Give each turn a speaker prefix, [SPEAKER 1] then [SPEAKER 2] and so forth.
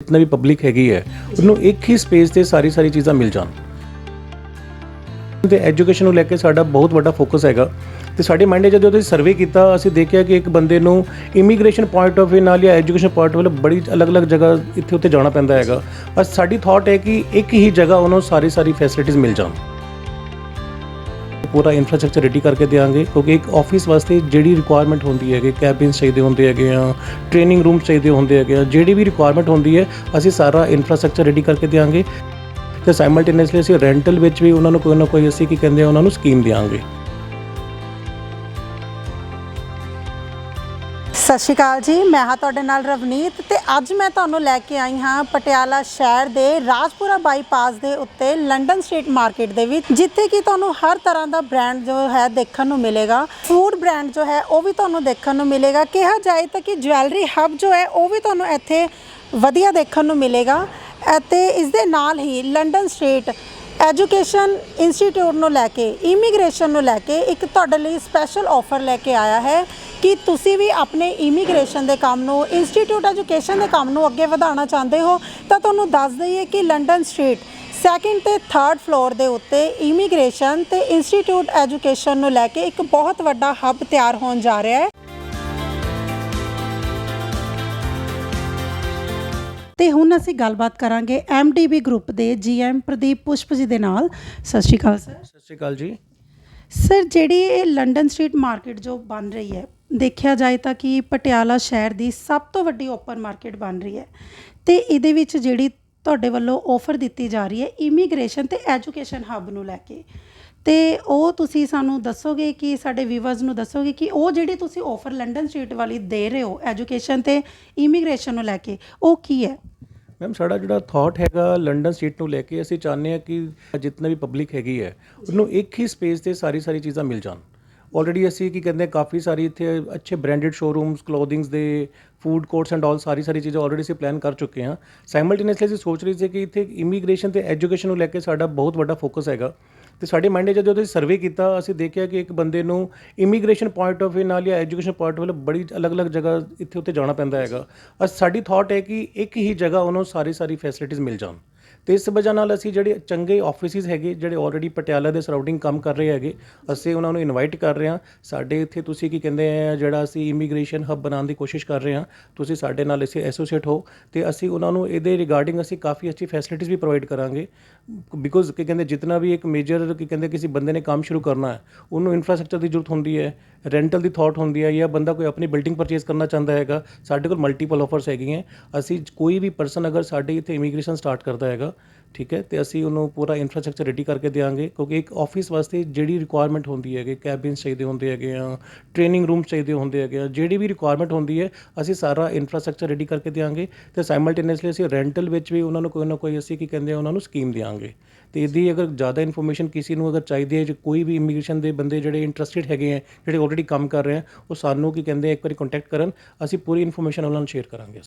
[SPEAKER 1] ਜਿੰਨਾ ਵੀ ਪਬਲਿਕ ਹੈਗੀ ਹੈ, ਉਹਨੂੰ ਇੱਕ ਹੀ ਸਪੇਸ ਤੇ ਸਾਰੀ ਸਾਰੀ ਚੀਜ਼ਾਂ ਮਿਲ ਜਾਣ। ਤੇ ਐਜੂਕੇਸ਼ਨ ਨੂੰ ਲੈ ਕੇ ਸਾਡਾ ਬਹੁਤ ਵੱਡਾ ਫੋਕਸ ਹੈਗਾ। ਤੇ ਸਾਡੇ ਮਾਈਂਡ ਜਦੋਂ ਅਸੀਂ ਸਰਵੇ ਕੀਤਾ, ਅਸੀਂ ਦੇਖਿਆ ਕਿ ਇੱਕ ਬੰਦੇ ਨੂੰ ਇਮੀਗ੍ਰੇਸ਼ਨ ਪੁਆਇੰਟ ਆਫ View ਨਾਲ ਜਾਂ ਐਜੂਕੇਸ਼ਨ ਪੁਆਇੰਟ ਆਫ ਬੜੀ ਅਲੱਗ-ਅਲੱਗ ਜਗ੍ਹਾ ਇੱਥੇ ਉੱਥੇ ਜਾਣਾ ਪੈਂਦਾ ਹੈਗਾ। ਪਰ ਸਾਡੀ ਥਾਟ ਹੈ ਕਿ ਇੱਕ ਹੀ ਜਗ੍ਹਾ ਉਹਨੂੰ ਸਾਰੀ ਸਾਰੀ ਫੈਸਿਲਿਟੀਆਂ ਮਿਲ ਜਾਣ। ਪੂਰਾ ਇਨਫਰਾਸਟ੍ਰਕਚਰ ਰੈਡੀ ਕਰਕੇ ਦੇਵਾਂਗੇ ਕਿਉਂਕਿ ਇੱਕ ਆਫਿਸ ਵਾਸਤੇ ਜਿਹੜੀ ਰਿਕੁਆਇਰਮੈਂਟ ਹੁੰਦੀ ਹੈ ਕਿ ਕੈਬਿਨਸ ਚਾਹੀਦੇ ਹੁੰਦੇ ਹੈਗੇ ਆ ਟ੍ਰੇਨਿੰਗ ਰੂਮਸ ਚਾਹੀਦੇ ਹੁੰਦੇ ਹੈਗੇ ਆ, ਜਿਹੜੀ ਵੀ ਰਿਕੁਆਇਰਮੈਂਟ ਹੁੰਦੀ ਹੈ, ਅਸੀਂ ਸਾਰਾ ਇਨਫਰਾਸਟ੍ਰਕਚਰ ਰੈਡੀ ਕਰਕੇ ਦੇਵਾਂਗੇ ਤੇ ਸਾਈਮਲਟੇਨੀਅਸਲੀ ਅਸੀਂ ਰੈਂਟਲ ਵਿੱਚ ਵੀ ਉਹਨਾਂ ਨੂੰ ਕੋਈ ਨਾ ਕੋਈ ਅਸੀਂ ਕੀ ਕਹਿੰਦੇ ਆ, ਉਹਨਾਂ ਨੂੰ ਸਕੀਮ ਦੇਵਾਂਗੇ
[SPEAKER 2] ਸਤਿ ਸ਼੍ਰੀ ਅਕਾਲ ਜੀ, ਮੈਂ ਹਾਂ ਤੁਹਾਡੇ ਨਾਲ ਰਵਨੀਤ ਤੇ ਅੱਜ ਮੈਂ ਤੁਹਾਨੂੰ ਲੈ ਕੇ ਆਈ ਹਾਂ ਪਟਿਆਲਾ ਸ਼ਹਿਰ ਦੇ ਰਾਜਪੁਰਾ ਬਾਈਪਾਸ ਦੇ ਉੱਤੇ ਲੰਡਨ ਸਟਰੀਟ ਮਾਰਕੀਟ ਦੇ ਵਿੱਚ, ਜਿੱਥੇ ਕਿ ਤੁਹਾਨੂੰ ਹਰ ਤਰ੍ਹਾਂ ਦਾ ਬ੍ਰਾਂਡ ਜੋ ਹੈ ਦੇਖਣ ਨੂੰ ਮਿਲੇਗਾ। ਫੂਡ ਬ੍ਰਾਂਡ ਜੋ ਹੈ, ਉਹ ਵੀ ਤੁਹਾਨੂੰ ਦੇਖਣ ਨੂੰ ਮਿਲੇਗਾ। ਕਿਹਾ ਜਾਏ ਤਾਂ ਕਿ ਜਵੈਲਰੀ ਹੱਬ ਜੋ ਹੈ, ਉਹ ਵੀ ਤੁਹਾਨੂੰ ਇੱਥੇ ਵਧੀਆ ਦੇਖਣ ਨੂੰ ਮਿਲੇਗਾ। ਅਤੇ ਇਸ ਦੇ ਨਾਲ ਹੀ ਲੰਡਨ ਸਟਰੀਟ ਐਜੂਕੇਸ਼ਨ ਇੰਸਟੀਚਿਊਟ ਨੂੰ ਲੈ ਕੇ, ਇਮੀਗ੍ਰੇਸ਼ਨ ਨੂੰ ਲੈ ਕੇ ਇੱਕ ਤੁਹਾਡੇ ਲਈ ਸਪੈਸ਼ਲ ਆਫਰ ਲੈ ਕੇ ਆਇਆ ਹੈ। ਕਿ ਤੁਸੀਂ ਵੀ ਆਪਣੇ ਇਮੀਗ੍ਰੇਸ਼ਨ ਦੇ ਕੰਮ ਨੂੰ ਇੰਸਟੀਚਿਊਟ ਐਜੂਕੇਸ਼ਨ ਦੇ ਕੰਮ ਨੂੰ ਅੱਗੇ ਵਧਾਉਣਾ ਚਾਹੁੰਦੇ ਹੋ? ਤਾਂ ਤੁਹਾਨੂੰ ਦੱਸ ਦਈਏ ਕਿ ਲੰਡਨ ਸਟਰੀਟ ਸੈਕਿੰਡ ਤੇ ਥਰਡ ਫਲੋਰ ਦੇ ਉੱਤੇ ਇਮੀਗ੍ਰੇਸ਼ਨ ਤੇ ਇੰਸਟੀਚਿਊਟ ਐਜੂਕੇਸ਼ਨ ਨੂੰ ਲੈ ਕੇ ਇੱਕ ਬਹੁਤ ਵੱਡਾ ਹੱਬ ਤਿਆਰ ਹੋਣ ਜਾ ਰਿਹਾ ਹੈ। ਤੇ ਹੁਣ ਅਸੀਂ ਗੱਲਬਾਤ ਕਰਾਂਗੇ MDB ਗਰੁੱਪ ਦੇ GM ਪ੍ਰਦੀਪ ਪੁਸ਼ਪ ਜੀ ਦੇ ਨਾਲ। ਸਤਿ ਸ਼੍ਰੀ ਅਕਾਲ ਸਰ।
[SPEAKER 1] ਸਤਿ ਸ਼੍ਰੀ ਅਕਾਲ ਜੀ।
[SPEAKER 2] ਸਰ ਜਿਹੜੀ ਇਹ ਲੰਡਨ ਸਟਰੀਟ ਮਾਰਕੀਟ ਜੋ ਬਣ ਰਹੀ ਹੈ ਦੇਖਿਆ ਜਾਏ ਤਾਂ ਕਿ ਪਟਿਆਲਾ ਸ਼ਹਿਰ ਦੀ ਸਭ ਤੋਂ ਵੱਡੀ ਓਪਨ ਮਾਰਕੀਟ ਬਣ ਰਹੀ ਹੈ ਤੇ ਇਹਦੇ ਵਿੱਚ ਜਿਹੜੀ ਤੁਹਾਡੇ ਵੱਲੋਂ ਆਫਰ ਦਿੱਤੀ ਜਾ ਰਹੀ ਹੈ ਇਮੀਗ੍ਰੇਸ਼ਨ ਤੇ ਐਜੂਕੇਸ਼ਨ ਹੱਬ ਨੂੰ ਲੈ ਕੇ। ਤੇ ਉਹ ਤੁਸੀਂ ਸਾਨੂੰ ਦੱਸੋਗੇ ਕਿ ਸਾਡੇ ਵੀਵਰਸ ਨੂੰ ਦੱਸੋਗੇ ਕਿ ਉਹ ਜਿਹੜੀ ਤੁਸੀਂ ਆਫਰ ਲੰਡਨ ਸਟਰੀਟ ਵਾਲੀ ਦੇ ਰਹੇ ਹੋ ਐਜੂਕੇਸ਼ਨ ਤੇ ਇਮੀਗ੍ਰੇਸ਼ਨ ਨੂੰ ਲੈ ਕੇ, ਉਹ ਕੀ ਹੈ?
[SPEAKER 1] ਮੈਮ ਸਾਡਾ ਜਿਹੜਾ ਥਾਟ ਹੈਗਾ ਲੰਡਨ ਸਟਰੀਟ ਨੂੰ ਲੈ ਕੇ ਅਸੀਂ ਚਾਹੁੰਦੇ ਹਾਂ ਕਿ ਜਿੰਨਾ ਵੀ ਪਬਲਿਕ ਹੈਗੀ ਹੈ, ਉਹਨੂੰ ਇੱਕ ਹੀ ਸਪੇਸ ਤੇ ਸਾਰੀ ਸਾਰੀ ਚੀਜ਼ਾਂ ਮਿਲ ਜਾਣ। ਆਲਰੇਡੀ ਅਸੀਂ ਕੀ ਕਹਿੰਦੇ ਹਾਂ, ਕਾਫੀ ਸਾਰੀ ਇੱਥੇ ਅੱਛੇ ਬ੍ਰਾਂਡਡ ਸ਼ੋਰੂਮਸ ਕਲੋਥਿੰਗਸ ਦੇ ਫੂਡ ਕੋਰਟਸ ਐਂਡ ਆਲ ਸਾਰੀ ਸਾਰੀ ਚੀਜ਼ਾਂ ਆਲਰੇਡੀ ਅਸੀਂ ਪਲਾਨ ਕਰ ਚੁੱਕੇ ਹਾਂ। ਸਾਈਮਲਟੇਨੀਅਸਲੀ ਅਸੀਂ ਸੋਚ ਰਹੇ ਸੀ ਕਿ ਇੱਥੇ ਇਮੀਗ੍ਰੇਸ਼ਨ ਤੇ ਐਜੂਕੇਸ਼ਨ ਨੂੰ ਲੈ ਕੇ ਸਾਡਾ ਬਹੁਤ ਵੱਡਾ ਫੋਕਸ ਹੈਗਾ। ਤੇ ਸਾਡੇ ਮਾਈਂਡ 'ਚ ਜਦੋਂ ਅਸੀਂ ਸਰਵੇ ਕੀਤਾ ਅਸੀਂ ਦੇਖਿਆ ਕਿ ਇੱਕ ਬੰਦੇ ਨੂੰ ਇਮੀਗ੍ਰੇਸ਼ਨ ਪੁਆਇੰਟ ਆਫ View ਨਾਲ ਜਾਂ ਐਜੂਕੇਸ਼ਨ ਪੁਆਇੰਟ ਆਫ ਬੜੀ ਅਲੱਗ-ਅਲੱਗ ਜਗ੍ਹਾ ਇੱਥੇ ਉੱਤੇ ਜਾਣਾ ਪੈਂਦਾ ਹੈਗਾ। ਅਸ ਸਾਡੀ ਥਾਟ ਹੈ ਕਿ ਇੱਕ ਹੀ ਜਗ੍ਹਾ ਉਹਨੂੰ ਸਾਰੀ ਸਾਰੀ ਫੈਸਿਲਿਟੀਆਂ ਮਿਲ ਜਾਣ। ਤੇ ਇਸ ਵਜ੍ਹਾ ਨਾਲ ਅਸੀਂ ਜਿਹੜੇ ਚੰਗੇ ਆਫਿਸਿਸ ਹੈਗੇ, ਜਿਹੜੇ ਆਲਰੇਡੀ ਪਟਿਆਲਾ ਦੇ ਸਰਾਊਂਡਿੰਗ ਕੰਮ ਕਰ ਰਹੇ ਹੈਗੇ, ਅਸੀਂ ਉਹਨਾਂ ਨੂੰ ਇਨਵਾਈਟ ਕਰ ਰਹੇ ਹਾਂ। ਸਾਡੇ ਇੱਥੇ ਤੁਸੀਂ ਕੀ ਕਹਿੰਦੇ ਆ, ਜਿਹੜਾ ਅਸੀਂ ਇਮੀਗ੍ਰੇਸ਼ਨ ਹੱਬ ਬਣਾਉਣ ਦੀ ਕੋਸ਼ਿਸ਼ ਕਰ ਰਹੇ ਹਾਂ, ਤੁਸੀਂ ਸਾਡੇ ਨਾਲ ਇਸੇ ਐਸੋਸੀਏਟ ਹੋ ਤੇ ਅਸੀਂ ਉਹਨਾਂ ਨੂੰ ਇਹਦੇ ਰਿਗਾਰਡਿੰਗ ਅਸੀਂ ਕਾਫੀ ਅੱਛੀ ਫੈਸਿਲਿਟੀਆਂ ਵੀ ਪ੍ਰੋਵਾਈਡ ਕਰਾਂਗੇ। ਬਿਕੋਜ਼ ਕੀ ਕਹਿੰਦੇ ਜਿੰਨਾ ਵੀ ਇੱਕ ਮੇਜਰ ਕੀ ਕਹਿੰਦੇ, ਕਿਸੇ ਬੰਦੇ ਨੇ ਕੰਮ ਸ਼ੁਰੂ ਕਰਨਾ ਹੈ, ਉਹਨੂੰ ਇਨਫਰਾਸਟ੍ਰਕਚਰ ਦੀ ਜ਼ਰੂਰਤ ਹੁੰਦੀ ਹੈ। ਰੈਂਟਲ ਦੀ ਥਾਟ ਹੁੰਦੀ ਹੈ ਜਾਂ ਬੰਦਾ ਕੋਈ ਆਪਣੀ ਬਿਲਡਿੰਗ ਪਰਚੇਸ ਕਰਨਾ ਚਾਹੁੰਦਾ ਹੈਗਾ, ਸਾਡੇ ਕੋਲ ਮਲਟੀਪਲ ਆਫਰਸ ਹੈਗੀਆਂ। ਅਸੀਂ ਕੋਈ ਵੀ ਪਰਸਨ ਅਗਰ ਸਾਡੇ ਇੱਥੇ ਇਮੀਗ੍ਰੇਸ਼ਨ ਸਟਾਰਟ ਕਰਦਾ ਹੈਗਾ ਠੀਕ ਹੈ? ਤੇ ਅਸੀਂ ਉਹਨੂੰ ਪੂਰਾ ਇਨਫਰਾਸਟ੍ਰਕਚਰ ਰੈਡੀ ਕਰਕੇ ਦੇਵਾਂਗੇ ਕਿਉਂਕਿ ਇੱਕ ਆਫਿਸ ਵਾਸਤੇ ਜਿਹੜੀ ਰਿਕੁਆਇਰਮੈਂਟ ਹੁੰਦੀ ਹੈ ਕੈਬਿਨਸ ਚਾਹੀਦੇ ਹੁੰਦੇ ਹੈਗੇ ਆ ਟ੍ਰੇਨਿੰਗ ਰੂਮ ਚਾਹੀਦੇ ਹੁੰਦੇ ਹੈਗੇ ਆ, ਜਿਹੜੀ ਵੀ ਰਿਕੁਆਇਰਮੈਂਟ ਹੁੰਦੀ ਹੈ, ਅਸੀਂ ਸਾਰਾ ਇਨਫਰਾਸਟ੍ਰਕਚਰ ਰੈਡੀ ਕਰਕੇ ਦੇਵਾਂਗੇ ਤੇ ਸਾਈਮਲਟੇਨੀਅਸਲੀ ਅਸੀਂ ਰੈਂਟਲ ਵਿੱਚ ਵੀ ਉਹਨਾਂ ਨੂੰ ਕੋਈ ਨਾ ਕੋਈ ਅਸੀਂ ਕੀ ਕਹਿੰਦੇ ਆ, ਉਹਨਾਂ ਨੂੰ ਸਕੀਮ ਦੇਵਾਂਗੇ ਤੇ ਇਹਦੀ ਅਗਰ ਜ਼ਿਆਦਾ ਇਨਫੋਰਮੇਸ਼ਨ ਕਿਸੇ ਨੂੰ ਅਗਰ ਚਾਹੀਦੀ ਹੈ, ਜੇ ਕੋਈ ਵੀ ਇਮੀਗ੍ਰੇਸ਼ਨ ਦੇ ਬੰਦੇ ਜਿਹੜੇ ਇੰਟਰਸਟਿਡ ਹੈਗੇ ਆ, ਜਿਹੜੇ ਆਲਰੇਡੀ ਕੰਮ ਕਰ ਰਹੇ ਆ, ਉਹ ਸਾਨੂੰ ਕੀ ਕਹਿੰਦੇ ਆ, ਇੱਕ ਵਾਰੀ ਕੰਟੈਕਟ ਕਰਨ, ਅਸੀਂ ਪੂਰੀ ਇਨਫੋਰਮੇਸ਼ਨ ਉਹਨਾਂ ਨੂੰ ਸ਼ੇਅਰ ਕਰਾਂਗੇ।